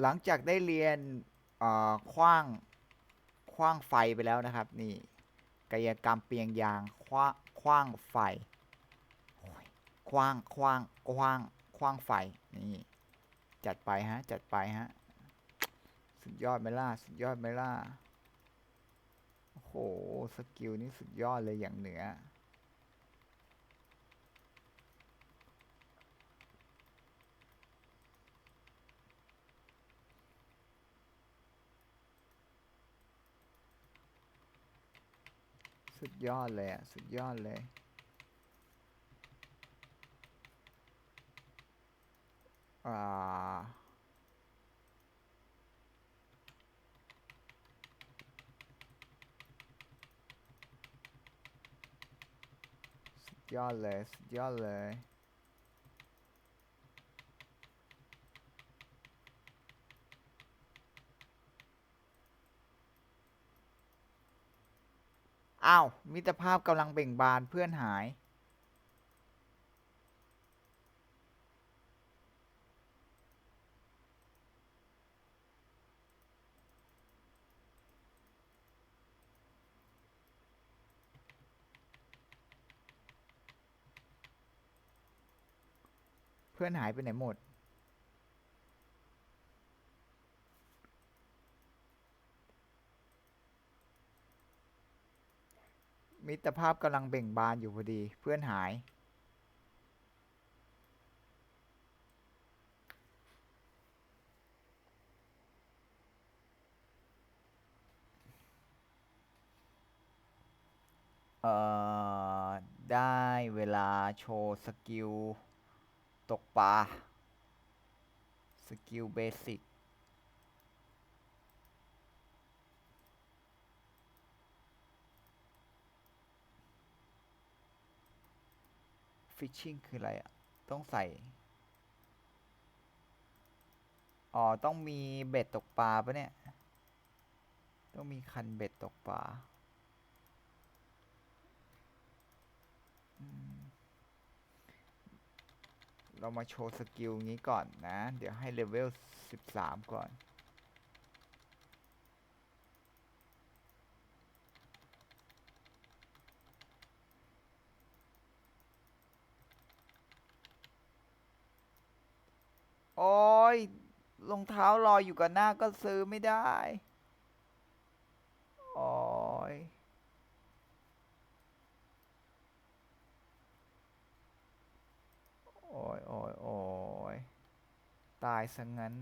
หลังจากได้เรียนคว้างคว้างไฟไปแล้วนะครับ นี่กายกรรมเปียงยางคว้าคว้างไฟคว้างคว้างคว้างคว้างไฟนี่จัดไปฮะจัดไปฮะสุดยอดไหมล่ะสุดยอดไหมล่ะโอ้โหสกิลนี่สุดยอดเลยอย่างเหนือ สุดยอดเลยอะ สุดยอดเลย อ่า สุดยอดเลย สุดยอดเลย อ้าว มิตรภาพกำลังเบ่งบานเพื่อนหาย เพื่อนหายไปไหนหมด มิตรภาพกำลังเบ่งบานอยู่พอดี เพื่อนหาย เอ่อ ได้เวลาโชว์สกิล ตกปลา สกิลเบสิก ฟิชชิ่งคืออะไรอะ ต้องใส่ อ๋อ ต้องมีเบ็ดตกปลาปะเนี่ย ต้องมีคันเบ็ดตกปลาเรามาโชว์สกิลงี้ก่อนนะ เดี๋ยวให้เลเวล 13 ก่อน โอ้ยรองเท้าลอยอยู่กับหน้าก็ซื้อไม่ได้ โอ้ยโอ้ยโอ้ยโอ้ยตายซะงั้น